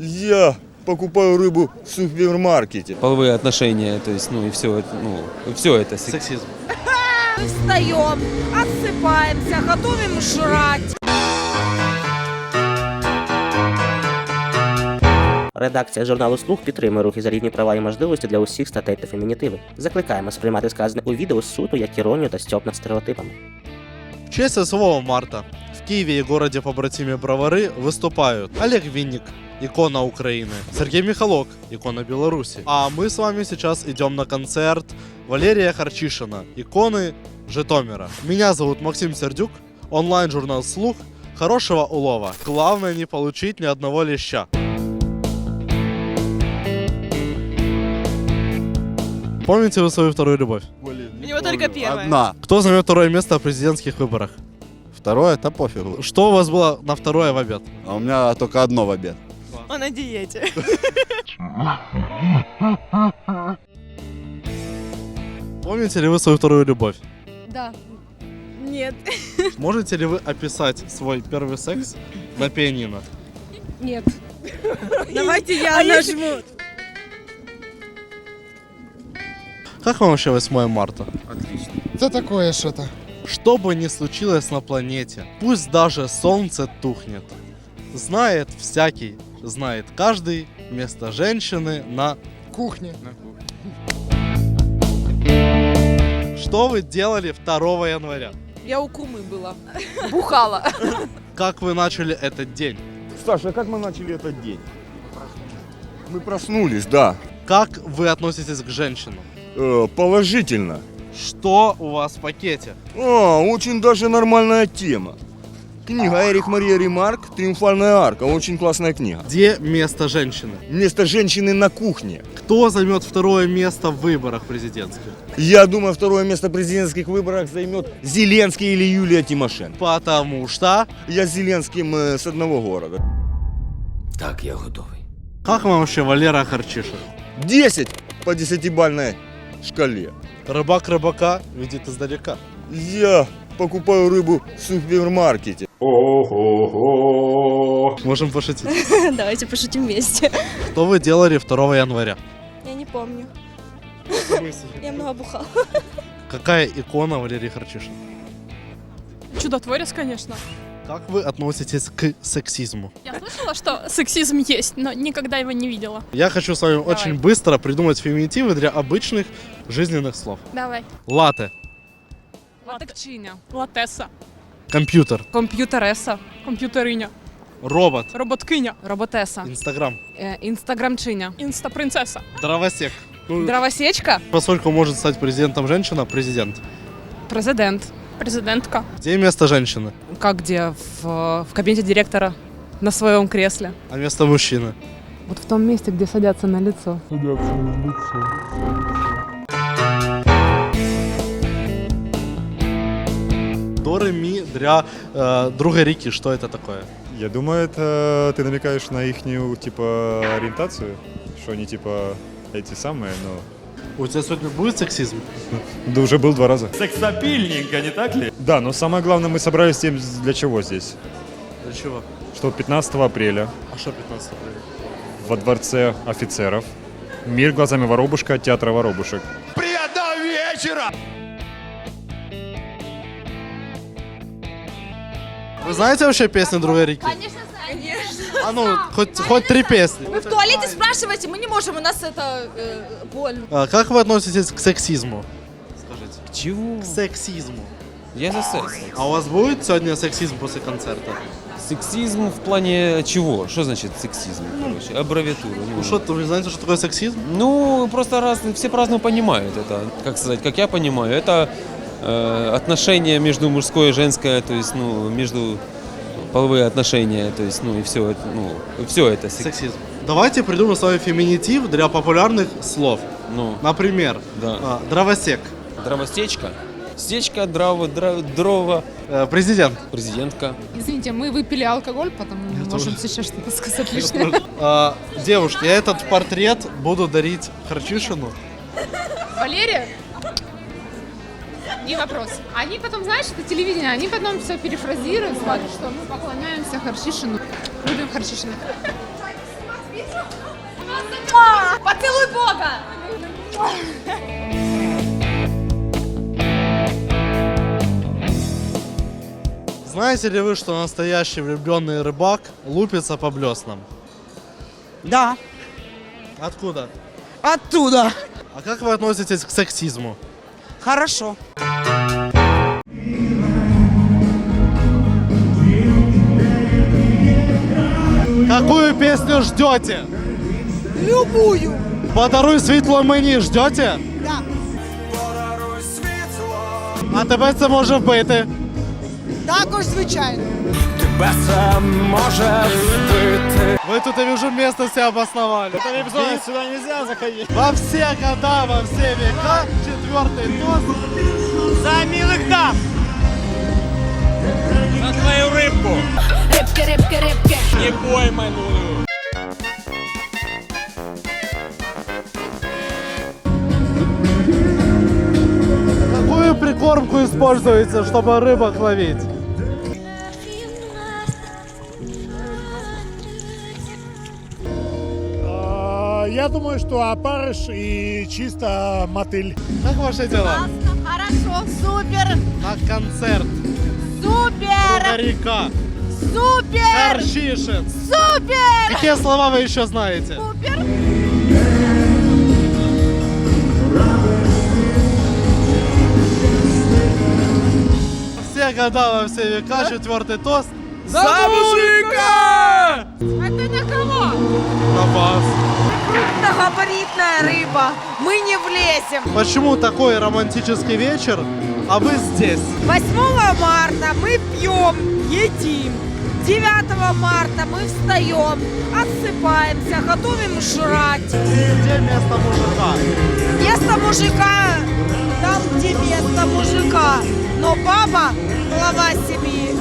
Я покупаю рыбу в супермаркете. половые отношения, то есть, ну и все, это, ну, все это сек- Сексизм. Встаем, отсыпаемся, готовим жрать. Редакція журналу Слух підтримує рухи за рівні права і можливості для усіх статей та фемінітивів. Закликаємо сприймати сказане у відео суто як іронію та стьоп над стереотипами. В честь 8 марта В Киеве и городе побратиме Бровары выступают Олег Винник, икона Украины, Сергей Михалок, икона Беларуси. А мы с вами сейчас идем на концерт Валерия Харчишина, иконы Житомира. Меня зовут Максим Сердюк, онлайн-журнал «Слух». Хорошего улова. Главное не получить ни одного леща. Помните вы свою вторую любовь? У него только первое. Одна. Кто займет второе место в президентских выборах? Второе, это пофигу. Что у вас было на второе в обед? А у меня только одно в обед. Он на диете. Помните ли вы свою вторую любовь? Да. Нет. Можете ли вы описать свой первый секс на пианино? Нет. Давайте я нажму. Как вам вообще 8 марта? Это такое что-то. Что бы ни случилось на планете, пусть даже солнце тухнет, знает всякий, знает каждый место женщины на... Кухня. Что вы делали 2 января? Я у кумы была. Бухала. Как вы начали этот день? Саша, а как мы начали этот день? Мы проснулись, да. Как вы относитесь к женщинам? Э, положительно. Что у вас в пакете? А, очень даже нормальная тема. Книга Эрих Мария Ремарк «Триумфальная арка». Очень классная книга. Где место женщины? Место женщины на кухне. Кто займет второе место в выборах президентских? Я думаю, второе место в президентских выборах займет Зеленский или Юлия Тимошенко. Потому что... Я с Зеленским э, с одного города. Так, я готовый. Как вам вообще Валера Харчишин? 10 по десятибальной шкале. Рыбак рыбака видит издалека. Я покупаю рыбу в супермаркете. Можем пошутить. Давайте пошутим вместе. Что вы делали 2 января? Я не помню. Я много бухала. Какая икона Валерий Харчишин? Чудотворец, конечно. Как вы относитесь к сексизму? Я слышала, что сексизм есть, но никогда его не видела. Я хочу с вами Давай. очень быстро придумать феминитивы для обычных жизненных слов. Давай. Латте, Латекчиня. Латеса. компьютер, Комп'ютереса, Комп'ютериня. робот, Роботкиня. роботеса, инстаграм, е, інстаграмчиня, Інстапринцеса. дровосек. Ну, дровосечка, поскольку может стать президентом женщина, президент. президент. Президентка. Где место женщины, Как где? В, в кабинете директора на своем кресле. а место мужчины? Вот в том месте, где садятся на лицо. До ре для э, друга Рики, что это такое? Я думаю, это ты намекаешь на их типа ориентацию, что они типа эти самые, но У тебя сегодня будет сексизм? да уже был два раза. Сексапильненько, не так ли? Да, но самое главное, мы собрались тем, для чего здесь? Для чего? Что 15 апреля А что 15 апреля? во дворце офицеров «Мир глазами воробушка» театра воробушек. Вы знаете вообще песни друга Рики? Конечно, конечно. А ну, хоть, хоть три песни. Вы в туалете спрашиваете, мы не можем, у нас это э, больно. А, как вы относитесь к сексизму? Скажите. Чего? К сексизму. Я за секс. А у вас будет сегодня сексизм после концерта? Сексизм в плане чего? Что значит сексизм, короче? Аббревиатура. Ну что, вы знаете, что такое сексизм? Ну, просто раз, все по-разному понимают это. Как сказать, как я понимаю, это э, отношения между мужское и женское, то есть, ну, между половые отношения, то есть, ну, и все, ну, все это секс. Сексизм. Давайте придумаем с вами феминитив для популярных слов. Ну, Например, да. а, дровосек, Дровостечка, стечка, дрова, дро- дрова, э, президент, президентка. Извините, мы выпили алкоголь, потому не можем тоже. сейчас что-то сказать лишнее. А, девушки, я этот портрет буду дарить Харчишину. Валерия? Не вопрос. Они потом, знаешь, это телевидение, они потом все перефразируют, скажут, что мы поклоняемся Харшишину. Любим Харшишина. Бога! Знаете ли вы, что настоящий влюбленный рыбак лупится по блеснам? Да, Откуда? оттуда. А как вы относитесь к сексизму? Хорошо. Какую песню ждете? Любую. Подаруй світло мені ждете? Да. А тебе це може вбити. Також звичайно. Вы тут, я вижу, место себе обосновали. Сюда нельзя заходить. Во все года, во все века, четвертый тост. За милых дам! За твою рыбку! Рибки, рибки, рибки. Не пойманную! Какую прикормку используется, чтобы рыбок ловить? Я думаю, что опарыш и чисто мотыль. Как ваши дела? Хорошо, супер, На концерт. Супер, Река. супер, Харчишин. супер, Какие слова вы еще знаете? супер. Все года, во все века, четвертый тост. За мужика! Это на кого? На вас. Многогабаритная рыба. Мы не влезем. Почему такой романтический вечер, а вы здесь? 8 марта мы пьем, едим. 9 марта мы встаем, отсыпаемся, готовим жрать. Где место мужика? Место мужика там, где место мужика. Но папа глава семьи.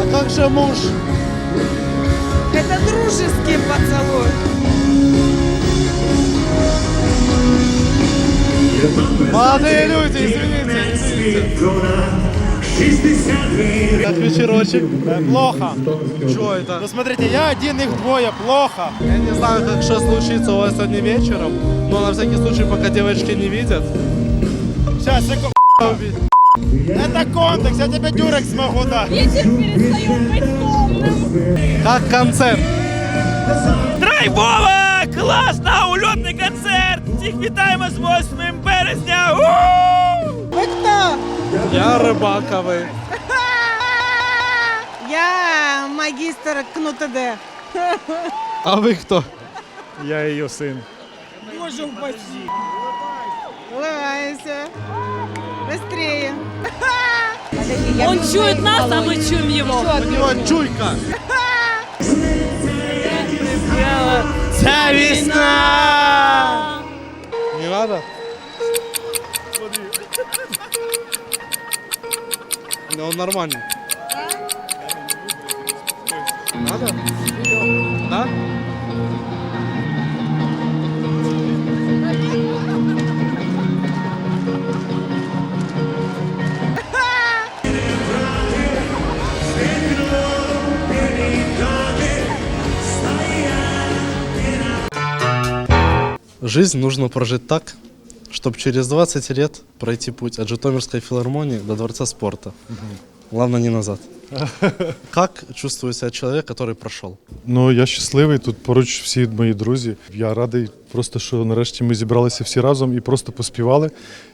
А как же муж? Это дружеский поцелуй. Молодые люди, извините, извините. Как вечерочек? Плохо. Что это? Ну смотрите, я один, их двое, плохо. Я не знаю, как что случится у вас сегодня вечером, но на всякий случай, пока девочки не видят. Сейчас, секунду. Это контекст, я тебе дюрек смогу дать. Ветер перестает быть томным. Как концерт? Драйвова! Класно! Ульотний концерт! Всіх вітаємо з 8 березня! Вы кто? Я рыбаковый. Я магистр КНУТД. А вы кто? Я її син. Боже упаси. Улыбайся. Быстрее. Он чует нас, а мы чуем его. У него чуйка. Ця весна! Не надо? Да он нормальный. Надо? Да? Жизнь нужно прожить так, чтобы через 20 лет пройти путь от Житомирской филармонии до Дворца спорта. Главное, не назад. Как чувствует себя человек, который прошел? Ну, я щасливий, тут поруч всі мої друзі. Я радий просто, що нарешті ми зібралися всі разом і просто поспівали,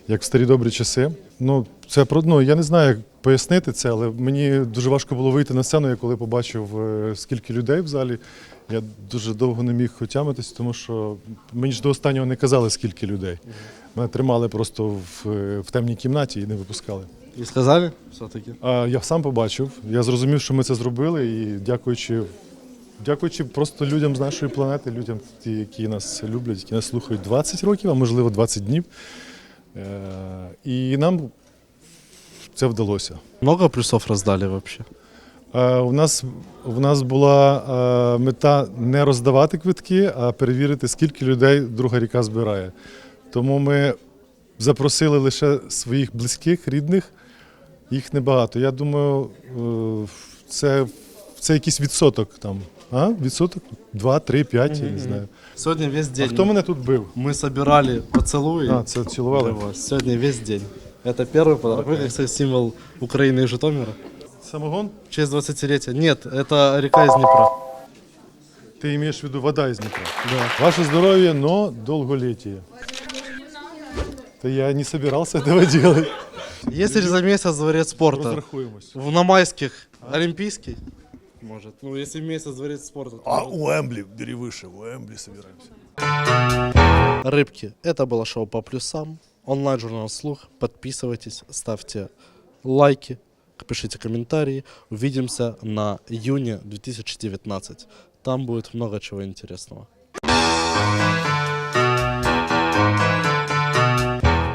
як в старі добрі часи. Ну, це про ну, я не знаю, пояснити це, але мені дуже важко було вийти на сцену, я коли побачив, е, скільки людей в залі. Я дуже довго не міг отямитись, тому що мені ж до останнього не казали, скільки людей. Мене тримали просто в, е, в темній кімнаті і не випускали. И сказали все-таки? Я сам побачив, я зрозумів, що ми це зробили, і дякуючи, дякуючи просто людям з нашої планети, людям, ті, які нас люблять, які нас слухають 20 років, а можливо 20 днів. Е, І нам це вдалося. Много плюсов раздали вообще? Е, У нас, у нас була е, мета не роздавати квитки, а перевірити, скільки людей друга ріка збирає. Тому ми запросили лише своїх близьких, рідних, їх небагато. Я думаю, е, це це якийсь відсоток там. А? Відсоток? Два, три, п'ять, я не знаю. Сегодня весь день. А хто мене тут бив? мы собирали поцелуи. А, це цілували. Сегодня весь день. Это первый подарок. Вы, как кстати, символ Украины и Житомира. Самогон? В честь 20-летия. Нет, это река из Днепра. Ти маєш в виду вода із Дніпра. Да. Ваше здоровье, но долголетие. Да я не собирался этого делать. Если за месяц дворец спорта Розрахуємось. в на майских Олимпийский, может. Ну, если месяц дворец спорта. то А может. у Емблі, бери выше, у Емблі собираемся. Рыбки, это было шоу по плюсам. Онлайн-журнал «Слух». Подписывайтесь, ставьте лайки, пишите комментарии. Увидимся на июне 2019. Там будет много чего интересного.